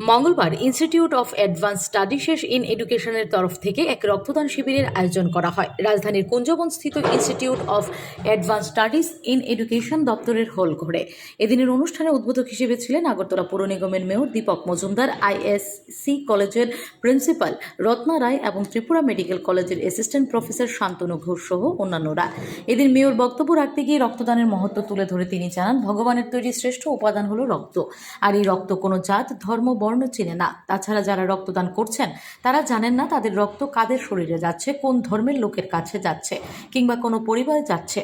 মঙ্গলবার institute of advance studies in এডুকেশনের তরফ থেকে এক রক্তদান শিবিরের আয়োজন করা হয়। রাজধানীর কুঞ্জবনস্থিত institute of advance studies in education দপ্তরের হল ঘরে। এদিনের অনুষ্ঠানে উদ্বোধক হিসেবে ছিলেন আগরতলা পৌর নিগমের মেয়র দীপক মজুমদার আইএসসি কলেজের প্রিন্সিপাল রত্না রায় এবং ত্রিপুরা মেডিকেল কলেজের অ্যাসিস্ট্যান্ট প্রফেসর শান্তনু ঘোষ সহ অন্যান্যরা। এদিন মেয়র বক্তব্য রাখতে গিয়ে রক্তদানের মহত্ব তুলে ধরে তিনি জানান, ভগবানের তৈরি শ্রেষ্ঠ উপাদান হলো রক্ত। আর এই রক্ত কোনো জাত, ধর্ম বর্ণ চেনে না। তাছাড়া যারা রক্তদান করছেন, তারা জানেন না তাদের রক্ত কাদের শরীরে যাচ্ছে, কোন ধর্মের লোকের কাছে যাচ্ছে কিংবা কোনো পরিবারে যাচ্ছে।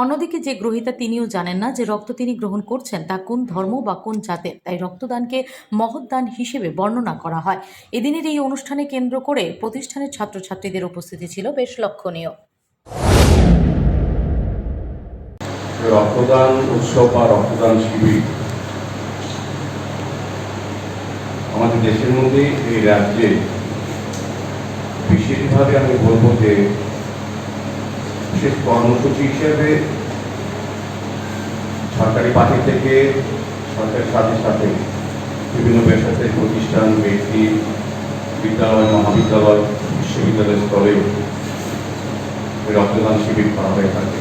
অন্যদিকে যে গ্রহিতা তিনিও জানেন না যে রক্ত তিনি গ্রহণ করছেন, তা কোন ধর্ম বা কোন জাতের। তাই রক্তদানকে মহৎদান হিসেবে বর্ণনা করা হয়। এদিনের এই অনুষ্ঠানে কেন্দ্র করে প্রতিষ্ঠানের ছাত্রছাত্রীদের উপস্থিতি ছিল বেশ লক্ষণীয়। রক্তদান উৎসব বা রক্তদান শিবির আমাদের দেশের মধ্যে এই রাজ্যে বিশেষভাবে আমি বলব যে বিশেষ কর্মসূচি হিসেবে সরকারি পার্টি থেকে সরকারের সাথে সাথে বিভিন্ন বেসরকারি প্রতিষ্ঠান, ব্যক্তি, বিদ্যালয়, মহাবিদ্যালয়, বিশ্ববিদ্যালয় স্তরেও এই রক্তদান শিবির করা হয়ে থাকে।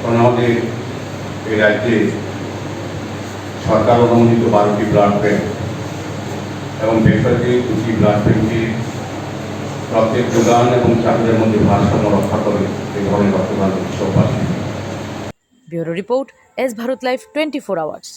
কারণ আমাদের এই রাজ্যে সরকার অনুমোদিত বারোটি ব্লাড ব্যাঙ্ক এবং বেসরকারি দুটি ব্লাড ব্যাংকের রক্তের যোগান এবং চাহিদার মধ্যে ভারসাম্য রক্ষা করে এই ধরনের রক্তদান উৎসব আসে bureau report S Bharat life twenty four hours.